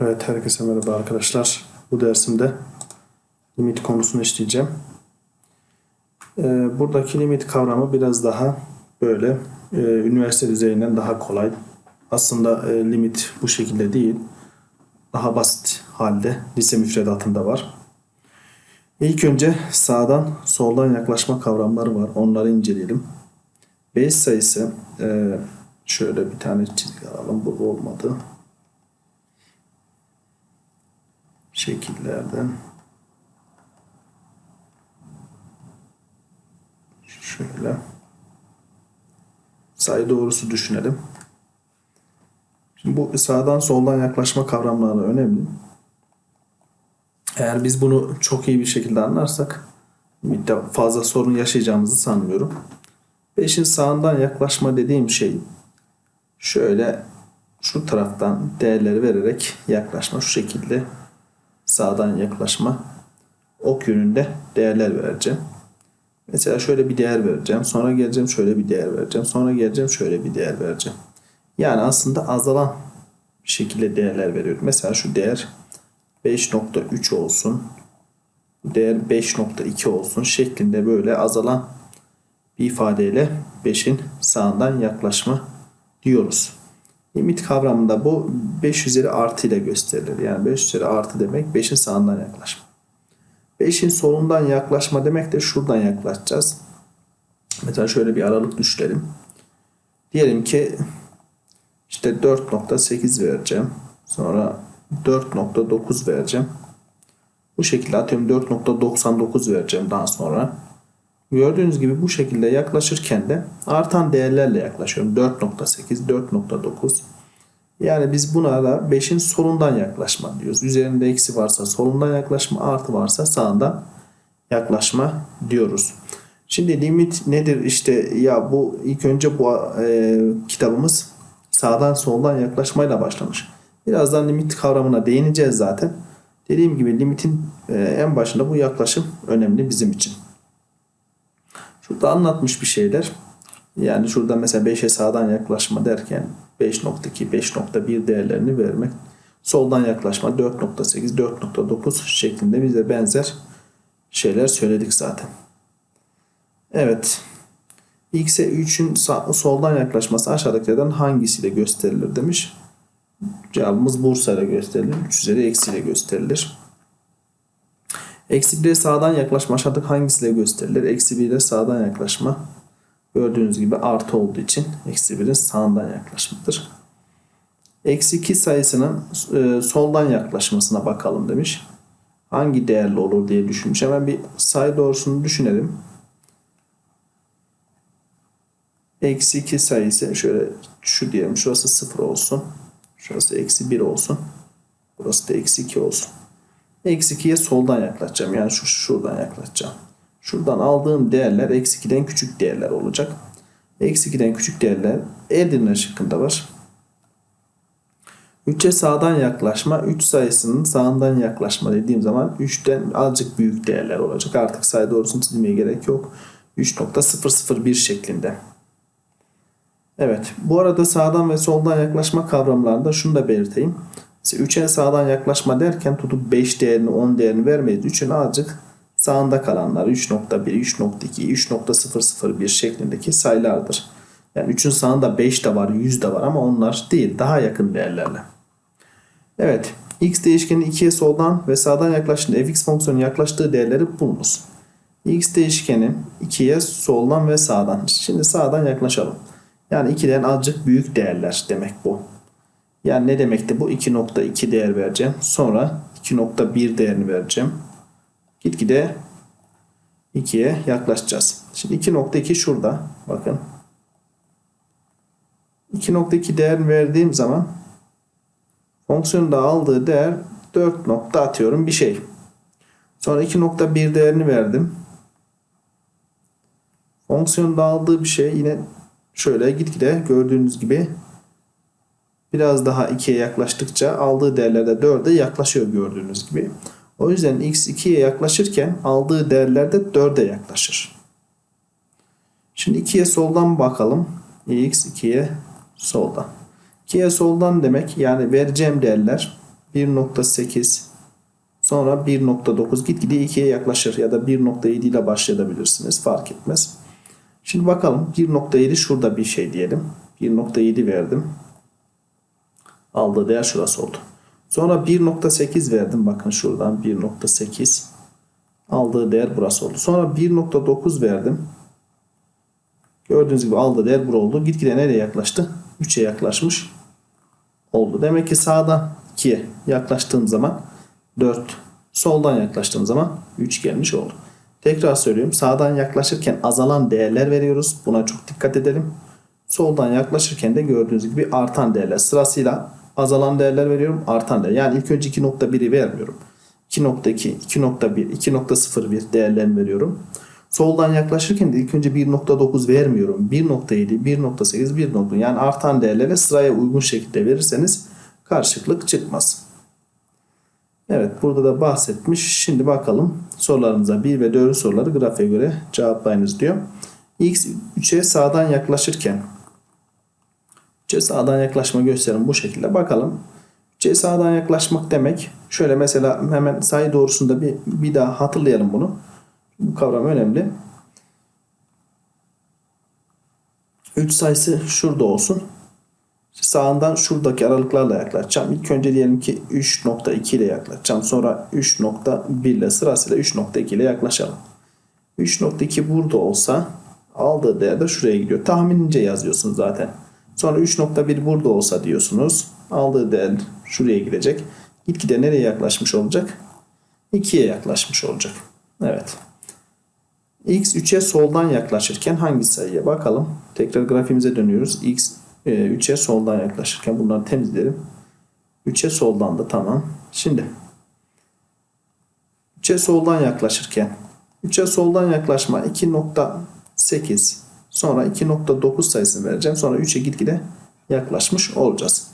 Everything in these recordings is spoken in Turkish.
Evet, herkese merhaba arkadaşlar. Bu dersimde limit konusunu işleyeceğim. Ee, buradaki limit kavramı biraz daha böyle e, üniversite düzeyinden daha kolay. Aslında e, limit bu şekilde değil. Daha basit halde lise müfredatında var. İlk önce sağdan soldan yaklaşma kavramları var. Onları inceleyelim. 5 sayısı e, şöyle bir tane çizgi alalım. Bu olmadı. Şekillerden şöyle sayı doğrusu düşünelim. Şimdi bu sağdan soldan yaklaşma kavramları önemli. Eğer biz bunu çok iyi bir şekilde anlarsak fazla sorun yaşayacağımızı sanmıyorum. 5'in sağından yaklaşma dediğim şey şöyle şu taraftan değerleri vererek yaklaşma şu şekilde sağdan yaklaşma ok yönünde değerler vereceğim. Mesela şöyle bir değer vereceğim. Sonra geleceğim şöyle bir değer vereceğim. Sonra geleceğim şöyle bir değer vereceğim. Yani aslında azalan bir şekilde değerler veriyorum. Mesela şu değer 5.3 olsun. Bu değer 5.2 olsun şeklinde böyle azalan bir ifadeyle 5'in sağından yaklaşma diyoruz. Limit kavramında bu 5 üzeri artı ile gösterilir. Yani 5 üzeri artı demek 5'in sağından yaklaşma. 5'in solundan yaklaşma demek de şuradan yaklaşacağız. Mesela şöyle bir aralık düşünelim. Diyelim ki işte 4.8 vereceğim. Sonra 4.9 vereceğim. Bu şekilde atıyorum 4.99 vereceğim daha sonra. Gördüğünüz gibi bu şekilde yaklaşırken de artan değerlerle yaklaşıyorum. 4.8, 4.9. Yani biz buna da 5'in solundan yaklaşma diyoruz. Üzerinde eksi varsa solundan yaklaşma, artı varsa sağından yaklaşma diyoruz. Şimdi limit nedir? İşte ya bu ilk önce bu e, kitabımız sağdan soldan yaklaşmayla başlamış. Birazdan limit kavramına değineceğiz zaten. Dediğim gibi limitin e, en başında bu yaklaşım önemli bizim için. Şurada anlatmış bir şeyler. Yani şurada mesela 5'e sağdan yaklaşma derken 5.2, 5.1 değerlerini vermek. Soldan yaklaşma 4.8, 4.9 şeklinde bize benzer şeyler söyledik zaten. Evet. X'e 3'ün soldan yaklaşması aşağıdakilerden hangisiyle gösterilir demiş. Cevabımız Bursa ile gösterilir. 3 üzeri eksiyle gösterilir. Eksi 1'e sağdan yaklaşma aşağıdaki hangisiyle gösterilir? Eksi 1 ile sağdan yaklaşma gördüğünüz gibi artı olduğu için eksi 1'in sağından yaklaşmadır. Eksi 2 sayısının e, soldan yaklaşmasına bakalım demiş. Hangi değerli olur diye düşünmüş. Hemen bir sayı doğrusunu düşünelim. Eksi 2 sayısı şöyle şu diyelim. Şurası 0 olsun. Şurası eksi 1 olsun. Burası da eksi 2 olsun. Eksi 2'ye soldan yaklaşacağım. Yani şu şuradan yaklaşacağım. Şuradan aldığım değerler eksi 2'den küçük değerler olacak. Eksi 2'den küçük değerler Edirne şıkkında var. 3'e sağdan yaklaşma 3 sayısının sağından yaklaşma dediğim zaman 3'ten azıcık büyük değerler olacak. Artık sayı doğrusunu çizmeye gerek yok. 3.001 şeklinde. Evet. Bu arada sağdan ve soldan yaklaşma kavramlarında şunu da belirteyim. 3'e sağdan yaklaşma derken tutup 5 değerini 10 değerini vermeyiz. 3'ün azıcık sağında kalanlar 3.1, 3.2, 3.001 şeklindeki sayılardır. Yani 3'ün sağında 5 de var, 100 de var ama onlar değil. Daha yakın değerlerle. Evet. X değişkenin 2'ye soldan ve sağdan yaklaştığında fx fonksiyonun yaklaştığı değerleri bulunuz. X değişkeni 2'ye soldan ve sağdan. Şimdi sağdan yaklaşalım. Yani 2'den azıcık büyük değerler demek bu. Yani ne demekti bu? 2.2 değer vereceğim. Sonra 2.1 değerini vereceğim. Gitgide 2'ye yaklaşacağız. Şimdi 2.2 şurada. Bakın. 2.2 değer verdiğim zaman fonksiyonda aldığı değer 4 nokta atıyorum bir şey. Sonra 2.1 değerini verdim. Fonksiyonda aldığı bir şey yine şöyle gitgide gördüğünüz gibi biraz daha 2'ye yaklaştıkça aldığı değerlerde 4'e yaklaşıyor gördüğünüz gibi. O yüzden x 2'ye yaklaşırken aldığı değerler de 4'e yaklaşır. Şimdi 2'ye soldan bakalım. x 2'ye soldan. 2'ye soldan demek yani vereceğim değerler 1.8 sonra 1.9 gitgide 2'ye yaklaşır ya da 1.7 ile başlayabilirsiniz fark etmez. Şimdi bakalım 1.7 şurada bir şey diyelim. 1.7 verdim. Aldığı değer şurası oldu. Sonra 1.8 verdim. Bakın şuradan 1.8 aldığı değer burası oldu. Sonra 1.9 verdim. Gördüğünüz gibi aldığı değer bura oldu. Gitgide nereye yaklaştı? 3'e yaklaşmış oldu. Demek ki sağdan 2'ye yaklaştığım zaman 4, soldan yaklaştığım zaman 3 gelmiş oldu. Tekrar söylüyorum. Sağdan yaklaşırken azalan değerler veriyoruz. Buna çok dikkat edelim. Soldan yaklaşırken de gördüğünüz gibi artan değerler sırasıyla azalan değerler veriyorum. Artan değer. Yani ilk önce 2.1'i vermiyorum. 2.2, 2.1, 2.01 değerlerini veriyorum. Soldan yaklaşırken de ilk önce 1.9 vermiyorum. 1.7, 1.8, 1.9 yani artan değerlere sıraya uygun şekilde verirseniz karşılıklık çıkmaz. Evet burada da bahsetmiş. Şimdi bakalım sorularımıza 1 ve 4 soruları grafiğe göre cevaplayınız diyor. X 3'e sağdan yaklaşırken 3'e sağdan yaklaşma gösterin bu şekilde. Bakalım 3'e sağdan yaklaşmak demek şöyle mesela hemen sayı doğrusunda bir, bir daha hatırlayalım bunu. Bu kavram önemli. 3 sayısı şurada olsun. Sağından şuradaki aralıklarla yaklaşacağım. İlk önce diyelim ki 3.2 ile yaklaşacağım. Sonra 3.1 ile sırasıyla 3.2 ile yaklaşalım. 3.2 burada olsa aldığı değer de şuraya gidiyor. Tahminince yazıyorsunuz zaten. Sonra 3.1 burada olsa diyorsunuz. Aldığı değer şuraya gidecek. Gitgide nereye yaklaşmış olacak? 2'ye yaklaşmış olacak. Evet. X 3'e soldan yaklaşırken hangi sayıya bakalım. Tekrar grafiğimize dönüyoruz. X 3'e soldan yaklaşırken bunları temizleyelim. 3'e soldan da tamam. Şimdi 3'e soldan yaklaşırken 3'e soldan yaklaşma 2.8 sonra 2.9 sayısını vereceğim. Sonra 3'e gitgide yaklaşmış olacağız.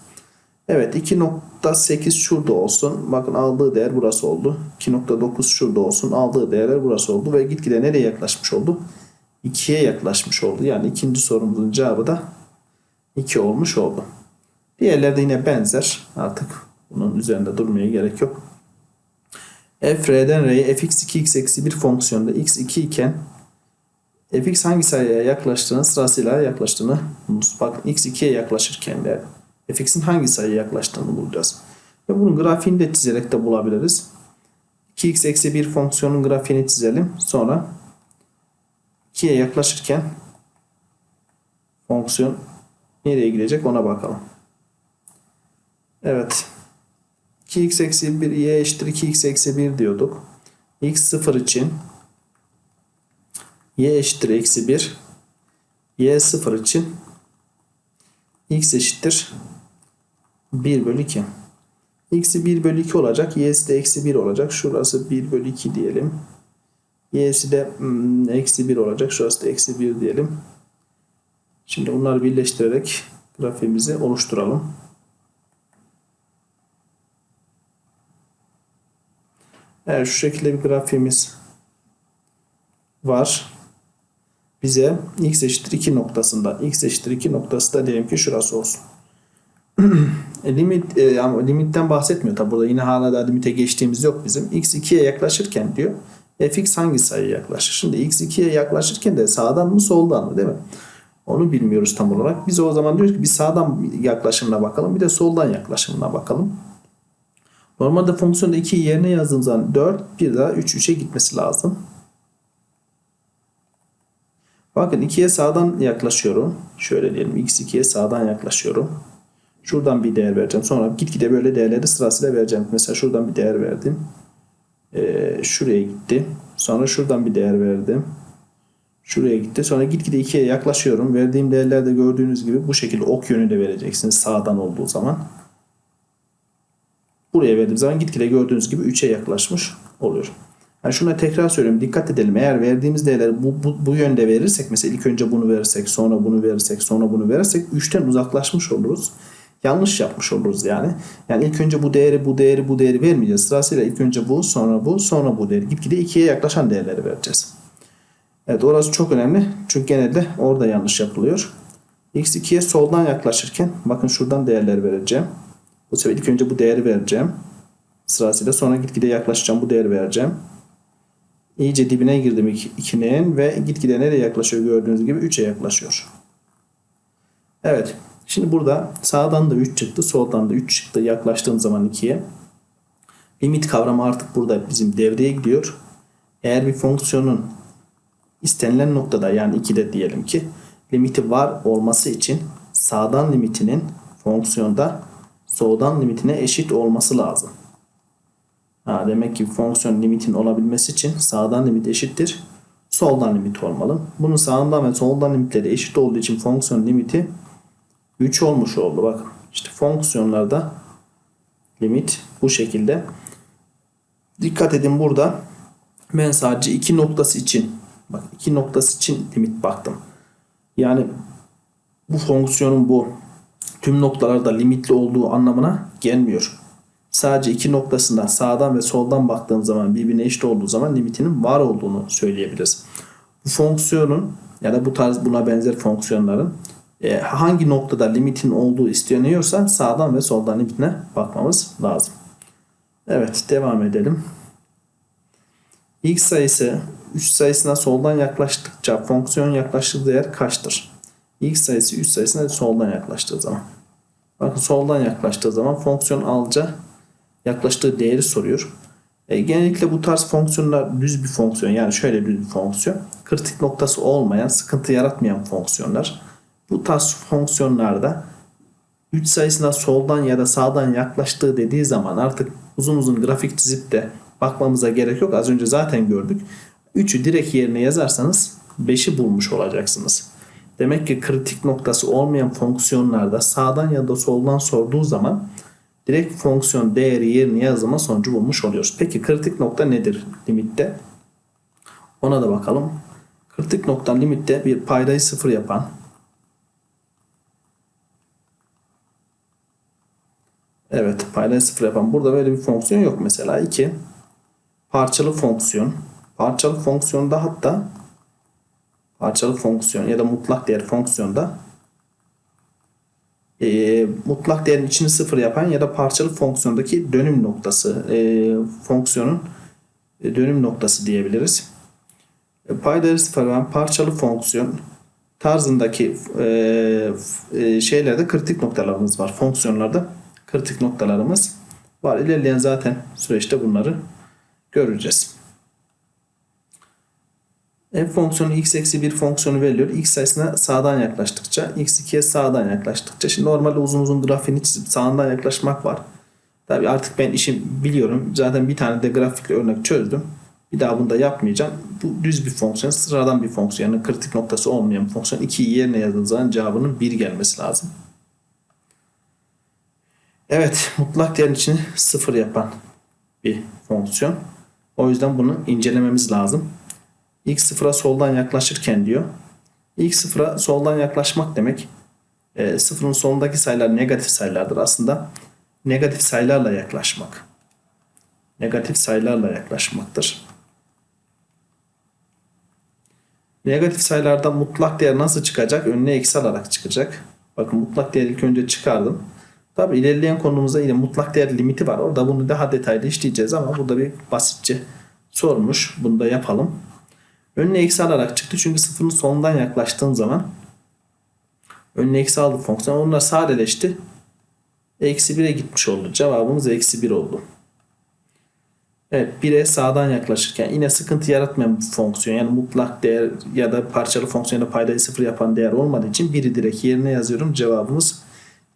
Evet 2.8 şurada olsun. Bakın aldığı değer burası oldu. 2.9 şurada olsun. Aldığı değerler burası oldu. Ve gitgide nereye yaklaşmış oldu? 2'ye yaklaşmış oldu. Yani ikinci sorumuzun cevabı da 2 olmuş oldu. Diğerleri de yine benzer. Artık bunun üzerinde durmaya gerek yok. f r'den r'ye fx 2x eksi 1 fonksiyonda x 2 iken fx hangi sayıya yaklaştığını sırasıyla yaklaştığını bak x 2'ye yaklaşırken de fx'in hangi sayıya yaklaştığını bulacağız. Ve bunun grafiğini de çizerek de bulabiliriz. 2x eksi 1 fonksiyonun grafiğini çizelim. Sonra 2'ye yaklaşırken fonksiyon nereye gidecek ona bakalım. Evet. 2x eksi 1 y eşittir 2x eksi 1 diyorduk. x 0 için y eşittir eksi 1 y 0 için x eşittir 1 bölü 2. x'i 1 bölü 2 olacak. y'si de eksi 1 olacak. Şurası 1 bölü 2 diyelim. y'si de hmm, eksi 1 olacak. Şurası da eksi 1 diyelim. Şimdi bunları birleştirerek grafiğimizi oluşturalım. Evet şu şekilde bir grafiğimiz var. Bize x eşittir 2 noktasında x eşittir 2 noktası da diyelim ki şurası olsun. limit e, ama limitten bahsetmiyor tabi burada yine hala da limite geçtiğimiz yok bizim. x 2'ye yaklaşırken diyor fx hangi sayıya yaklaşır? Şimdi x 2'ye yaklaşırken de sağdan mı soldan mı değil mi? Onu bilmiyoruz tam olarak. Biz o zaman diyoruz ki bir sağdan yaklaşımına bakalım bir de soldan yaklaşımına bakalım. Normalde fonksiyonda 2'yi yerine yazdığım zaman 4 bir daha 3 3'e gitmesi lazım. Bakın 2'ye sağdan yaklaşıyorum. Şöyle diyelim x2'ye sağdan yaklaşıyorum. Şuradan bir değer vereceğim. Sonra gitgide böyle değerleri sırasıyla vereceğim. Mesela şuradan bir değer verdim. Ee, şuraya gitti. Sonra şuradan bir değer verdim. Şuraya gitti. Sonra gitgide 2'ye yaklaşıyorum. Verdiğim değerlerde gördüğünüz gibi bu şekilde ok yönünde vereceksiniz sağdan olduğu zaman. Buraya verdiğim zaman gitgide gördüğünüz gibi 3'e yaklaşmış oluyor. Yani şuna tekrar söylüyorum. Dikkat edelim. Eğer verdiğimiz değerleri bu, bu, bu yönde verirsek mesela ilk önce bunu verirsek sonra bunu verirsek sonra bunu verirsek 3'ten uzaklaşmış oluruz. Yanlış yapmış oluruz yani. Yani ilk önce bu değeri bu değeri bu değeri vermeyeceğiz. Sırasıyla ilk önce bu sonra bu sonra bu değeri. Gitgide 2'ye yaklaşan değerleri vereceğiz. Evet orası çok önemli. Çünkü genelde orada yanlış yapılıyor. X2'ye soldan yaklaşırken bakın şuradan değerler vereceğim. Bu sefer ilk önce bu değeri vereceğim. Sırasıyla sonra gitgide yaklaşacağım. Bu değeri vereceğim. İyice dibine girdim 2'nin ve gitgide nereye yaklaşıyor gördüğünüz gibi 3'e yaklaşıyor. Evet. Şimdi burada sağdan da 3 çıktı. Soldan da 3 çıktı. Yaklaştığım zaman 2'ye. Limit kavramı artık burada bizim devreye gidiyor. Eğer bir fonksiyonun istenilen noktada yani 2'de diyelim ki limiti var olması için sağdan limitinin fonksiyonda soldan limitine eşit olması lazım. Ha, demek ki fonksiyon limitin olabilmesi için sağdan limit eşittir. Soldan limit olmalı. Bunun sağından ve soldan limitleri eşit olduğu için fonksiyon limiti 3 olmuş oldu. Bakın işte fonksiyonlarda limit bu şekilde. Dikkat edin burada ben sadece iki noktası için bak iki noktası için limit baktım. Yani bu fonksiyonun bu tüm noktalarda limitli olduğu anlamına gelmiyor. Sadece iki noktasında sağdan ve soldan baktığın zaman birbirine eşit olduğu zaman limitinin var olduğunu söyleyebiliriz. Bu fonksiyonun ya da bu tarz buna benzer fonksiyonların e, hangi noktada limitin olduğu isteniyorsa sağdan ve soldan limitine bakmamız lazım. Evet devam edelim. X sayısı 3 sayısına soldan yaklaştıkça fonksiyon yaklaştığı değer kaçtır? X sayısı 3 sayısına soldan yaklaştığı zaman. Bakın soldan yaklaştığı zaman fonksiyon alca yaklaştığı değeri soruyor. E, genellikle bu tarz fonksiyonlar düz bir fonksiyon yani şöyle düz bir fonksiyon. Kritik noktası olmayan, sıkıntı yaratmayan fonksiyonlar. Bu tarz fonksiyonlarda 3 sayısına soldan ya da sağdan yaklaştığı dediği zaman artık uzun uzun grafik çizip de bakmamıza gerek yok. Az önce zaten gördük. 3'ü direkt yerine yazarsanız 5'i bulmuş olacaksınız. Demek ki kritik noktası olmayan fonksiyonlarda sağdan ya da soldan sorduğu zaman direkt fonksiyon değeri yerine yazma sonucu bulmuş oluyoruz. Peki kritik nokta nedir limitte? Ona da bakalım. Kritik nokta limitte bir paydayı sıfır yapan Evet paydayı sıfır yapan burada böyle bir fonksiyon yok mesela 2 parçalı fonksiyon parçalı fonksiyonda hatta parçalı fonksiyon ya da mutlak değer fonksiyonda e, mutlak değerin içini sıfır yapan ya da parçalı fonksiyondaki dönüm noktası e, fonksiyonun e, dönüm noktası diyebiliriz. E, paydaları sıfır yapan parçalı fonksiyon tarzındaki e, e, şeylerde kritik noktalarımız var. Fonksiyonlarda kritik noktalarımız var. İlerleyen zaten süreçte bunları göreceğiz. F fonksiyonu x eksi 1 fonksiyonu veriliyor. X sayısına sağdan yaklaştıkça, x2'ye sağdan yaklaştıkça. Şimdi normalde uzun uzun grafiğini çizip sağdan yaklaşmak var. Tabi artık ben işim biliyorum. Zaten bir tane de grafikle örnek çözdüm. Bir daha bunu da yapmayacağım. Bu düz bir fonksiyon, sıradan bir fonksiyon. Yani kritik noktası olmayan bir fonksiyon. 2'yi yerine yazdığınız zaman cevabının 1 gelmesi lazım. Evet, mutlak değerin içini 0 yapan bir fonksiyon. O yüzden bunu incelememiz lazım x sıfıra soldan yaklaşırken diyor. x sıfıra soldan yaklaşmak demek e, sıfırın solundaki sayılar negatif sayılardır. Aslında negatif sayılarla yaklaşmak. Negatif sayılarla yaklaşmaktır. Negatif sayılarda mutlak değer nasıl çıkacak? Önüne eksi alarak çıkacak. Bakın mutlak değer ilk önce çıkardım. Tabi ilerleyen konumuzda yine mutlak değer limiti var. Orada bunu daha detaylı işleyeceğiz ama burada bir basitçe sormuş. Bunu da yapalım. Önüne eksi alarak çıktı. Çünkü sıfırın sonundan yaklaştığın zaman önüne eksi aldı fonksiyon. Onlar sadeleşti. Eksi 1'e gitmiş oldu. Cevabımız eksi 1 oldu. Evet 1'e sağdan yaklaşırken yine sıkıntı yaratmayan bir fonksiyon. Yani mutlak değer ya da parçalı fonksiyonda paydayı sıfır yapan değer olmadığı için 1'i direkt yerine yazıyorum. Cevabımız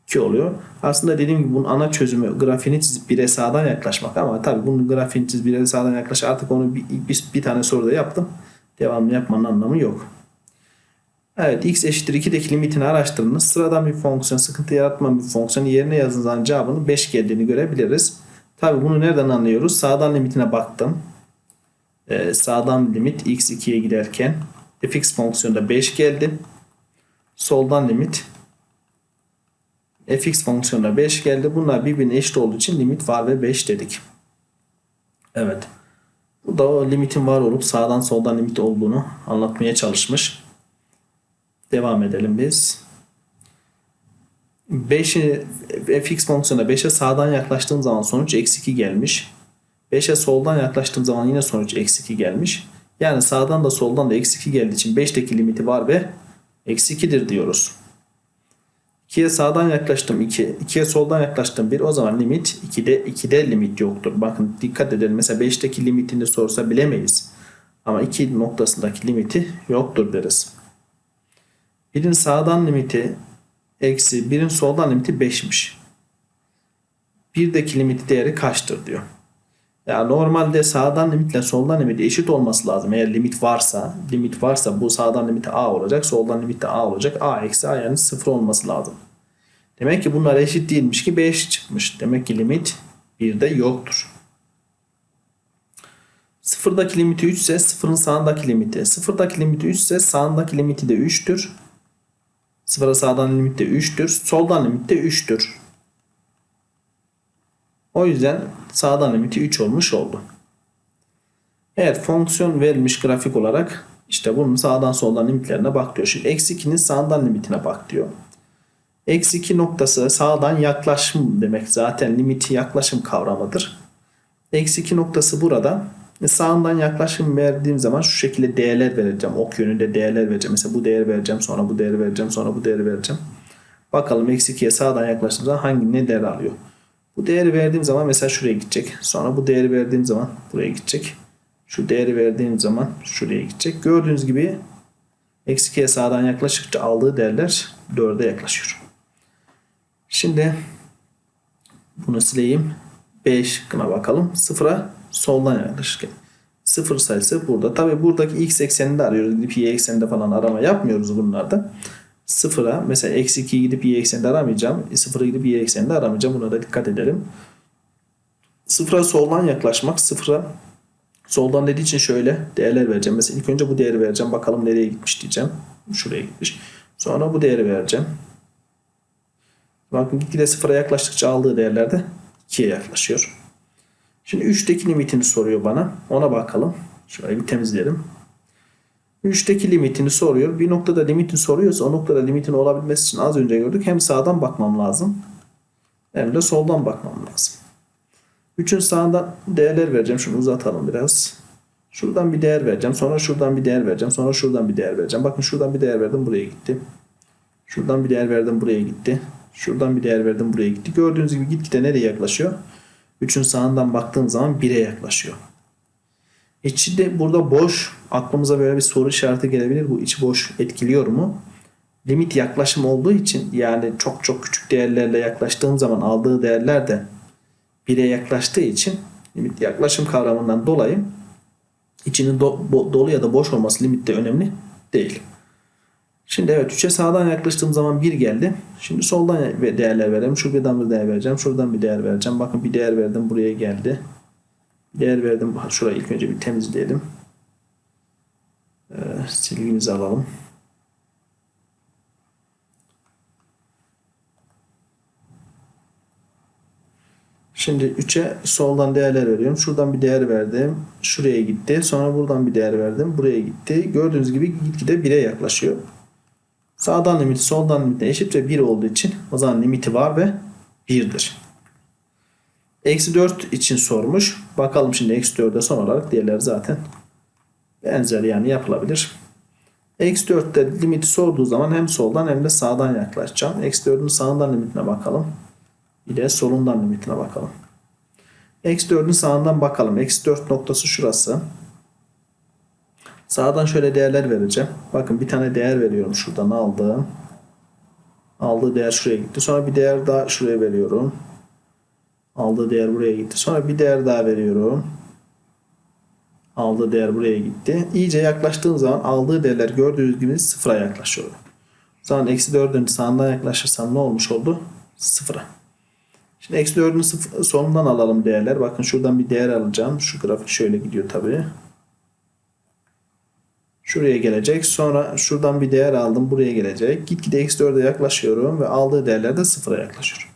2 oluyor. Aslında dediğim gibi bunun ana çözümü grafiğini çizip 1'e sağdan yaklaşmak ama tabii bunun grafiğini çizip 1'e sağdan yaklaş artık onu bir, bir, bir tane soruda yaptım. Devamlı yapmanın anlamı yok. Evet x eşittir 2'deki limitini araştırınız. Sıradan bir fonksiyon, sıkıntı yaratmayan bir fonksiyon yerine yazılan cevabının 5 geldiğini görebiliriz. Tabi bunu nereden anlıyoruz? Sağdan limitine baktım. Ee, sağdan limit x 2'ye giderken fx fonksiyonda 5 geldi. Soldan limit fx fonksiyonda 5 geldi. Bunlar birbirine eşit olduğu için limit var ve 5 dedik. Evet. Bu da o limitin var olup sağdan soldan limit olduğunu anlatmaya çalışmış. Devam edelim biz. 5'i fx fonksiyonuna 5'e sağdan yaklaştığım zaman sonuç eksi 2 gelmiş. 5'e soldan yaklaştığım zaman yine sonuç eksi 2 gelmiş. Yani sağdan da soldan da eksi 2 geldiği için 5'teki limiti var ve eksi 2'dir diyoruz. 2'ye sağdan yaklaştım 2. 2'ye soldan yaklaştım 1. O zaman limit 2'de 2'de limit yoktur. Bakın dikkat edelim. Mesela 5'teki limitini sorsa bilemeyiz. Ama 2 noktasındaki limiti yoktur deriz. Birin sağdan limiti eksi birin soldan limiti 5'miş. Birdeki limiti değeri kaçtır diyor. Ya normalde sağdan limitle soldan limit eşit olması lazım. Eğer limit varsa, limit varsa bu sağdan limiti a olacak, soldan limit de a olacak. a eksi a yani 0 olması lazım. Demek ki bunlar eşit değilmiş ki 5 çıkmış. Demek ki limit 1'de yoktur. Sıfırdaki limiti 3 ise sıfırın sağındaki limiti. Sıfırdaki limiti 3 ise sağındaki limiti de 3'tür. Sıfıra sağdan limit de 3'tür. Soldan limit de 3'tür. O yüzden sağdan limiti 3 olmuş oldu. Evet fonksiyon verilmiş grafik olarak işte bunun sağdan soldan limitlerine bak diyor. Şimdi eksi 2'nin sağdan limitine bak diyor. Eksi 2 noktası sağdan yaklaşım demek. Zaten limiti yaklaşım kavramıdır. Eksi 2 noktası burada. E, Sağından yaklaşım verdiğim zaman şu şekilde değerler vereceğim. Ok yönünde değerler vereceğim. Mesela bu değeri vereceğim. Sonra bu değeri vereceğim. Sonra bu değeri vereceğim. Bakalım eksi 2'ye sağdan yaklaştığım zaman hangi ne değer alıyor. Bu değeri verdiğim zaman mesela şuraya gidecek. Sonra bu değeri verdiğim zaman buraya gidecek. Şu değeri verdiğim zaman şuraya gidecek. Gördüğünüz gibi eksi 2'ye sağdan yaklaştıkça aldığı değerler 4'e yaklaşıyor. Şimdi bunu sileyim. B şıkkına bakalım. Sıfıra soldan yaklaşırken. Sıfır sayısı burada. Tabi buradaki x ekseninde arıyoruz. Gidip y ekseninde falan arama yapmıyoruz bunlarda. Sıfıra mesela eksi 2'yi gidip y ekseninde aramayacağım. Sıfıra gidip y ekseninde aramayacağım. Buna da dikkat edelim. Sıfıra soldan yaklaşmak. Sıfıra soldan dediği için şöyle değerler vereceğim. Mesela ilk önce bu değeri vereceğim. Bakalım nereye gitmiş diyeceğim. Şuraya gitmiş. Sonra bu değeri vereceğim. Bakın gitgide sıfıra yaklaştıkça aldığı değerler de 2'ye yaklaşıyor. Şimdi 3'teki limitini soruyor bana. Ona bakalım. Şurayı bir temizleyelim. 3'teki limitini soruyor. Bir noktada limitini soruyorsa o noktada limitin olabilmesi için az önce gördük. Hem sağdan bakmam lazım. Hem de soldan bakmam lazım. 3'ün sağından değerler vereceğim. Şunu uzatalım biraz. Şuradan bir değer vereceğim. Sonra şuradan bir değer vereceğim. Sonra şuradan bir değer vereceğim. Bakın şuradan bir değer verdim. Buraya gitti. Şuradan bir değer verdim. Buraya gitti. Şuradan bir değer verdim. Buraya gitti. Gördüğünüz gibi gitgide nereye yaklaşıyor? 3'ün sağından baktığım zaman 1'e yaklaşıyor. İçi de burada boş. Aklımıza böyle bir soru işareti gelebilir. Bu içi boş etkiliyor mu? Limit yaklaşım olduğu için yani çok çok küçük değerlerle yaklaştığım zaman aldığı değerler de 1'e yaklaştığı için limit yaklaşım kavramından dolayı içinin do- bo- dolu ya da boş olması limitte önemli değil. Şimdi evet 3'e sağdan yaklaştığım zaman 1 geldi. Şimdi soldan değerler verelim. Şuradan bir değer vereceğim. Şuradan bir değer vereceğim. Bakın bir değer verdim. Buraya geldi. Değer verdim. Şurayı ilk önce bir temizleyelim. Ee, silgimizi alalım. Şimdi 3'e soldan değerler veriyorum. Şuradan bir değer verdim. Şuraya gitti. Sonra buradan bir değer verdim. Buraya gitti. Gördüğünüz gibi gitgide 1'e yaklaşıyor. Sağdan limiti soldan limiti eşit ve 1 olduğu için o zaman limiti var ve 1'dir. Eksi 4 için sormuş. Bakalım şimdi eksi 4'e son olarak diğerleri zaten benzer yani yapılabilir. Eksi 4'te limiti sorduğu zaman hem soldan hem de sağdan yaklaşacağım. Eksi 4'ün sağından limitine bakalım. Bir de solundan limitine bakalım. Eksi 4'ün sağından bakalım. Eksi 4 noktası şurası. Sağdan şöyle değerler vereceğim. Bakın bir tane değer veriyorum şuradan aldım. Aldığı değer şuraya gitti. Sonra bir değer daha şuraya veriyorum. Aldığı değer buraya gitti. Sonra bir değer daha veriyorum. Aldığı değer buraya gitti. İyice yaklaştığım zaman aldığı değerler gördüğünüz gibi sıfıra yaklaşıyor. Zaman eksi 4'ün sağından yaklaşırsam ne olmuş oldu? Sıfıra. Şimdi eksi 4'ün sıfır, sonundan alalım değerler. Bakın şuradan bir değer alacağım. Şu grafik şöyle gidiyor tabii. Şuraya gelecek. Sonra şuradan bir değer aldım. Buraya gelecek. Gitgide eksi 4'e yaklaşıyorum ve aldığı değerler de sıfıra yaklaşıyor.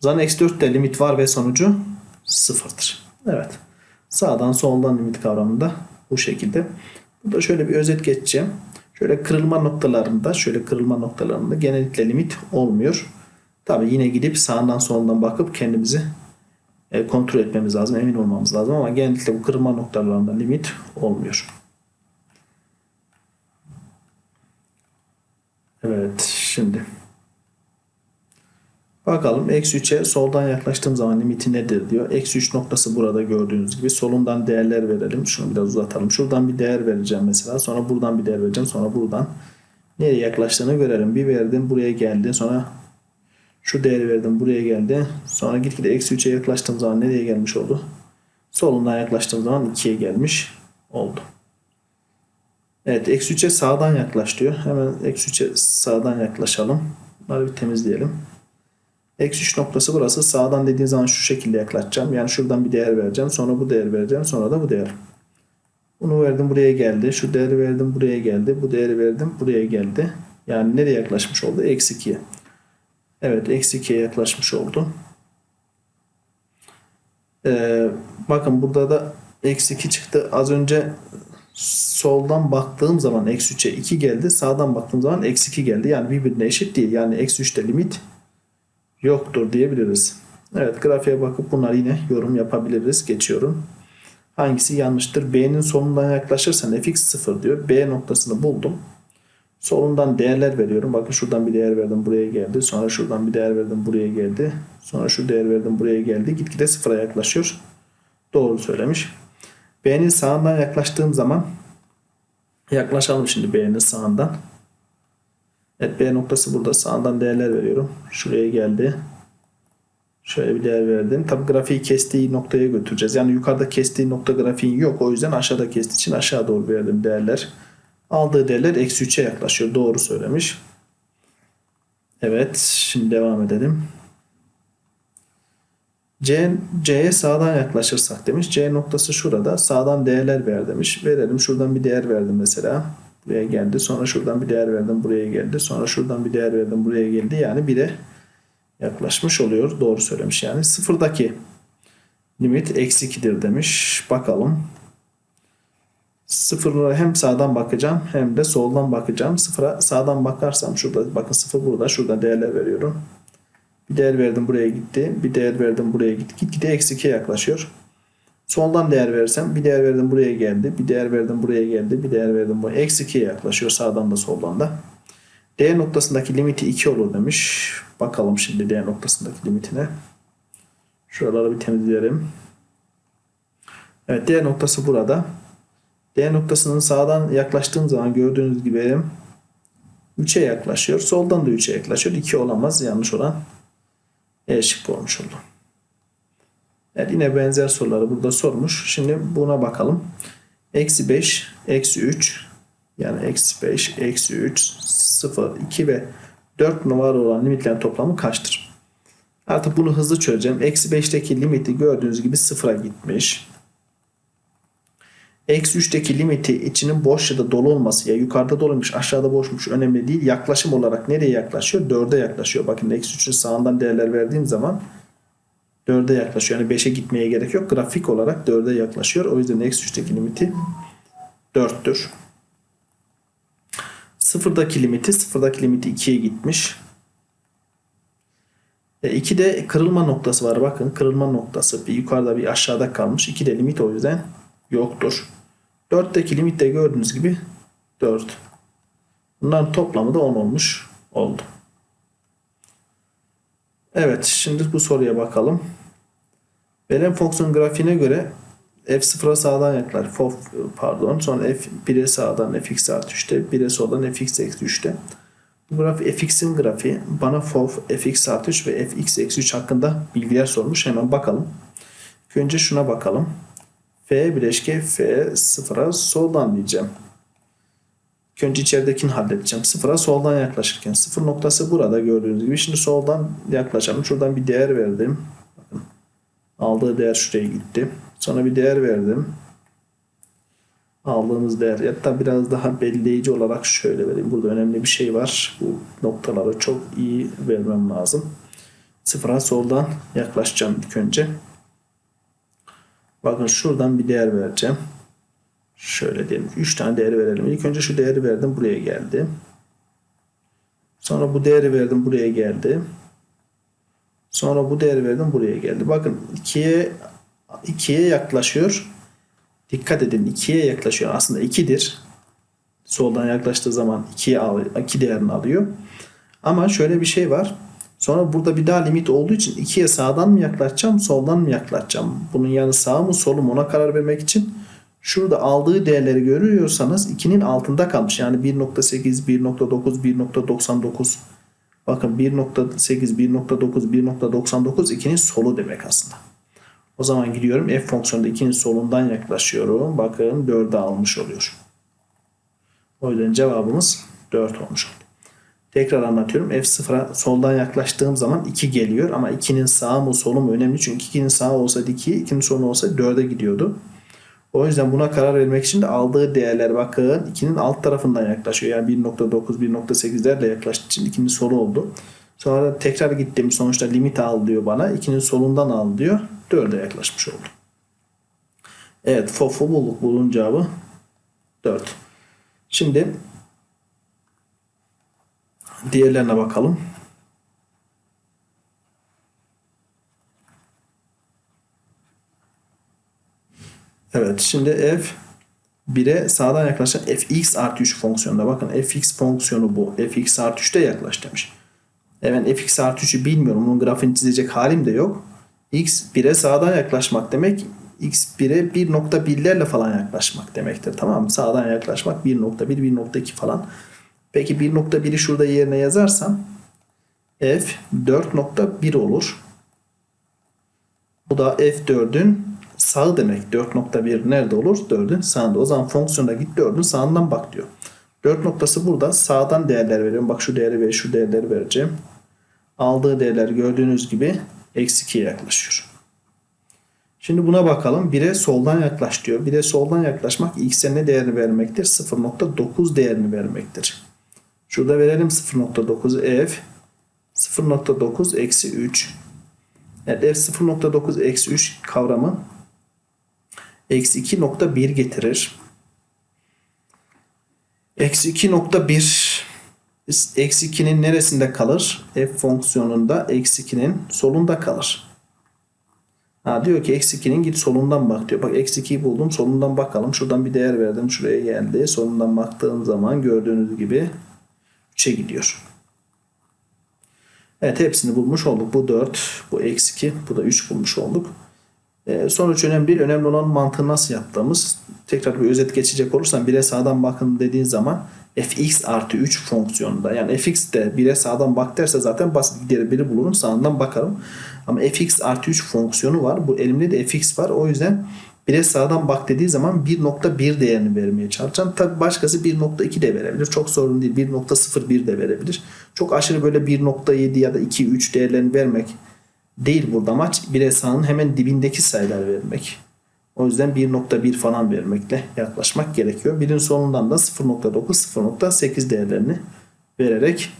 O zaman eksi 4'te limit var ve sonucu sıfırdır. Evet. Sağdan soldan limit kavramında bu şekilde. Burada şöyle bir özet geçeceğim. Şöyle kırılma noktalarında, şöyle kırılma noktalarında genellikle limit olmuyor. Tabi yine gidip sağından solundan bakıp kendimizi e, kontrol etmemiz lazım, emin olmamız lazım ama genellikle bu kırılma noktalarında limit olmuyor. Evet, şimdi bakalım eksi 3'e soldan yaklaştığım zaman limiti nedir diyor. Eksi 3 noktası burada gördüğünüz gibi solundan değerler verelim. Şunu biraz uzatalım. Şuradan bir değer vereceğim mesela. Sonra buradan bir değer vereceğim. Sonra buradan nereye yaklaştığını görelim. Bir verdim buraya geldi. Sonra şu değeri verdim buraya geldi. Sonra gitgide eksi 3'e yaklaştığım zaman nereye gelmiş oldu? Solundan yaklaştığım zaman 2'ye gelmiş oldu. Evet eksi 3'e sağdan yaklaş diyor. Hemen eksi 3'e sağdan yaklaşalım. Bunları bir temizleyelim. Eksi 3 noktası burası. Sağdan dediğim zaman şu şekilde yaklaşacağım. Yani şuradan bir değer vereceğim. Sonra bu değer vereceğim. Sonra da bu değer. Bunu verdim buraya geldi. Şu değeri verdim buraya geldi. Bu değeri verdim buraya geldi. Yani nereye yaklaşmış oldu? Eksi 2'ye. Evet eksi 2'ye yaklaşmış oldu. Ee, bakın burada da eksi 2 çıktı. Az önce soldan baktığım zaman eksi 3'e 2 geldi. Sağdan baktığım zaman eksi 2 geldi. Yani birbirine eşit değil. Yani eksi 3'te limit yoktur diyebiliriz. Evet grafiğe bakıp bunlar yine yorum yapabiliriz. Geçiyorum. Hangisi yanlıştır? B'nin sonundan yaklaşırsan fx 0 diyor. B noktasını buldum. Solundan değerler veriyorum. Bakın şuradan bir değer verdim buraya geldi. Sonra şuradan bir değer verdim buraya geldi. Sonra şu değer verdim buraya geldi. Gitgide sıfıra yaklaşıyor. Doğru söylemiş. B'nin sağından yaklaştığım zaman yaklaşalım şimdi B'nin sağından. Evet B noktası burada. Sağdan değerler veriyorum. Şuraya geldi. Şöyle bir değer verdim. Tabi grafiği kestiği noktaya götüreceğiz. Yani yukarıda kestiği nokta grafiğin yok. O yüzden aşağıda kestiği için aşağı doğru verdim değerler. Aldığı değerler eksi 3'e yaklaşıyor. Doğru söylemiş. Evet. Şimdi devam edelim. C, C'ye sağdan yaklaşırsak demiş. C noktası şurada. Sağdan değerler ver demiş. Verelim. Şuradan bir değer verdim mesela. Buraya geldi. Sonra şuradan bir değer verdim. Buraya geldi. Sonra şuradan bir değer verdim. Buraya geldi. Yani 1'e yaklaşmış oluyor. Doğru söylemiş yani. Sıfırdaki limit eksi 2'dir demiş. Bakalım. Sıfırlara hem sağdan bakacağım hem de soldan bakacağım. Sıfıra sağdan bakarsam şurada bakın sıfır burada. Şurada değerler veriyorum. Bir değer verdim buraya gitti. Bir değer verdim buraya gitti. Gitgide eksi 2'ye yaklaşıyor. Soldan değer versem bir değer verdim buraya geldi. Bir değer verdim buraya geldi. Bir değer verdim buraya. Eksi 2'ye yaklaşıyor sağdan da soldan da. D noktasındaki limiti 2 olur demiş. Bakalım şimdi D noktasındaki limitine. Şuraları bir temizleyelim. Evet D noktası burada. D noktasının sağdan yaklaştığım zaman gördüğünüz gibi 3'e yaklaşıyor. Soldan da 3'e yaklaşıyor. 2 olamaz. Yanlış olan E şıkkı olmuş oldu. Evet yine benzer soruları burada sormuş. Şimdi buna bakalım. Eksi 5, eksi 3 yani eksi 5, eksi 3, 0, 2 ve 4 numara olan limitlerin toplamı kaçtır? Artık bunu hızlı çözeceğim. Eksi 5'teki limiti gördüğünüz gibi sıfıra gitmiş. Eksi 3'teki limiti içinin boş ya da dolu olması ya yukarıda doluymuş aşağıda boşmuş önemli değil. Yaklaşım olarak nereye yaklaşıyor? 4'e yaklaşıyor. Bakın eksi 3'ün sağından değerler verdiğim zaman 4'e yaklaşıyor. Yani 5'e gitmeye gerek yok. Grafik olarak 4'e yaklaşıyor. O yüzden eksi 3'teki limiti 4'tür. Sıfırdaki limiti, sıfırdaki limiti 2'ye gitmiş. E, 2'de kırılma noktası var. Bakın kırılma noktası bir yukarıda bir aşağıda kalmış. 2'de limit o yüzden yoktur. 4'teki limit de gördüğünüz gibi 4. Bunların toplamı da 10 olmuş oldu. Evet şimdi bu soruya bakalım. Verilen fonksiyon grafiğine göre f0'a sağdan yaklar. Fof, pardon. Sonra f1'e sağdan fx artı 3'te. 1'e soldan fx eksi 3'te. Bu grafik fx'in grafiği bana fof fx artı 3 ve fx eksi 3 hakkında bilgiler sormuş. Hemen bakalım. Önce şuna bakalım. f bileşke f sıfıra soldan diyeceğim. Önce içeridekini halledeceğim. Sıfıra soldan yaklaşırken. Sıfır noktası burada gördüğünüz gibi. Şimdi soldan yaklaşalım. Şuradan bir değer verdim. Aldığı değer şuraya gitti. Sonra bir değer verdim. Aldığımız değer. Hatta biraz daha belirleyici olarak şöyle vereyim. Burada önemli bir şey var. Bu noktaları çok iyi vermem lazım. Sıfıra soldan yaklaşacağım ilk önce. Bakın şuradan bir değer vereceğim. Şöyle diyelim. 3 tane değer verelim. İlk önce şu değeri verdim. Buraya geldi. Sonra bu değeri verdim. Buraya geldi. Sonra bu değeri verdim buraya geldi. Bakın 2'ye 2'ye yaklaşıyor. Dikkat edin 2'ye yaklaşıyor. Aslında 2'dir. Soldan yaklaştığı zaman 2'ye al 2 değerini alıyor. Ama şöyle bir şey var. Sonra burada bir daha limit olduğu için 2'ye sağdan mı yaklaşacağım, soldan mı yaklaşacağım? Bunun yanı sağ mı, solu mu ona karar vermek için şurada aldığı değerleri görüyorsanız 2'nin altında kalmış. Yani 1.8, 1.9, 1.99 Bakın 1.8, 1.9, 1.99 2'nin solu demek aslında. O zaman gidiyorum f fonksiyonunda 2'nin solundan yaklaşıyorum. Bakın 4'e almış oluyor. O yüzden cevabımız 4 olmuş oldu. Tekrar anlatıyorum. F0'a soldan yaklaştığım zaman 2 geliyor. Ama 2'nin sağı mı solu mu önemli. Çünkü 2'nin sağı olsaydı 2, 2'nin solu olsaydı 4'e gidiyordu. O yüzden buna karar vermek için de aldığı değerler bakın 2'nin alt tarafından yaklaşıyor. Yani 1.9, 1.8'lerle yaklaştığı için 2'nin solu oldu. Sonra tekrar gittim sonuçta limit al diyor bana. 2'nin solundan al diyor. 4'e yaklaşmış oldu. Evet FOF'u bulduk. Bunun cevabı 4. Şimdi diğerlerine bakalım. Evet şimdi f 1'e sağdan yaklaşan fx artı 3 fonksiyonunda. Bakın fx fonksiyonu bu. fx artı 3'te yaklaş demiş. E ben fx artı 3'ü bilmiyorum. Bunun grafiğini çizecek halim de yok. x 1'e sağdan yaklaşmak demek x 1'e 1.1'lerle falan yaklaşmak demektir. Tamam mı? Sağdan yaklaşmak 1.1, 1.2 falan. Peki 1.1'i şurada yerine yazarsam f 4.1 olur. Bu da f4'ün sağ demek. 4.1 nerede olur? 4'ün sağında. O zaman fonksiyona git 4'ün sağından bak diyor. 4 noktası burada. Sağdan değerler veriyorum. Bak şu değeri ve şu değerleri vereceğim. Aldığı değerler gördüğünüz gibi eksi 2'ye yaklaşıyor. Şimdi buna bakalım. 1'e soldan yaklaş diyor. 1'e soldan yaklaşmak x'e ne değerini vermektir? 0.9 değerini vermektir. Şurada verelim 0.9 f 0.9 eksi 3 Evet f 0.9 eksi 3 kavramı eksi 2.1 getirir. Eksi 2.1 eksi 2'nin neresinde kalır? F fonksiyonunda eksi 2'nin solunda kalır. Ha, diyor ki eksi 2'nin git solundan bak diyor. Bak eksi 2'yi buldum solundan bakalım. Şuradan bir değer verdim. Şuraya geldi. Solundan baktığım zaman gördüğünüz gibi 3'e gidiyor. Evet hepsini bulmuş olduk. Bu 4, bu eksi 2, bu da 3 bulmuş olduk. Ee, sonuç önemli değil. Önemli olan mantığı nasıl yaptığımız. Tekrar bir özet geçecek olursam 1'e sağdan bakın dediğin zaman fx artı 3 fonksiyonunda. Yani fx de 1'e sağdan bak derse zaten basit gider biri bulurum sağından bakarım. Ama fx artı 3 fonksiyonu var. Bu elimde de fx var. O yüzden 1'e sağdan bak dediği zaman 1.1 değerini vermeye çalışacağım. Tabi başkası 1.2 de verebilir. Çok sorun değil. 1.01 de verebilir. Çok aşırı böyle 1.7 ya da 2, 3 değerlerini vermek değil burada amaç. 1'e sağın hemen dibindeki sayılar vermek. O yüzden 1.1 falan vermekle yaklaşmak gerekiyor. Birin sonundan da 0.9, 0.8 değerlerini vererek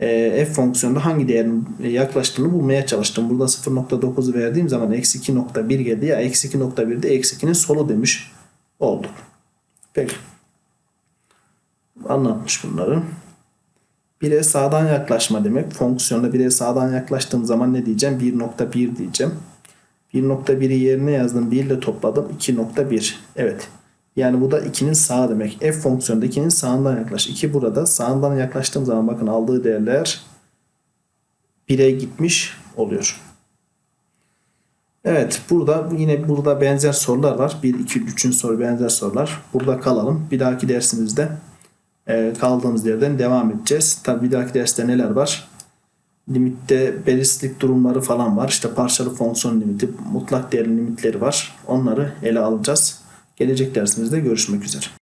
e, f fonksiyonunda hangi değerin yaklaştığını bulmaya çalıştım. Burada 0.9'u verdiğim zaman eksi 2.1 geldi ya eksi 2.1'de eksi 2'nin solu demiş olduk. Peki. Anlatmış bunları. 1'e sağdan yaklaşma demek. Fonksiyonda 1'e sağdan yaklaştığım zaman ne diyeceğim? 1.1 diyeceğim. 1.1'i yerine yazdım. 1 ile topladım. 2.1. Evet. Yani bu da 2'nin sağı demek. F fonksiyonunda 2'nin sağından yaklaş. 2 burada. Sağından yaklaştığım zaman bakın aldığı değerler 1'e gitmiş oluyor. Evet burada yine burada benzer sorular var. 1, 2, 3'ün soru benzer sorular. Burada kalalım. Bir dahaki dersimizde e, kaldığımız yerden devam edeceğiz. Tabi bir dahaki derste neler var? Limitte belirsizlik durumları falan var. İşte parçalı fonksiyon limiti, mutlak değerli limitleri var. Onları ele alacağız. Gelecek dersimizde görüşmek üzere.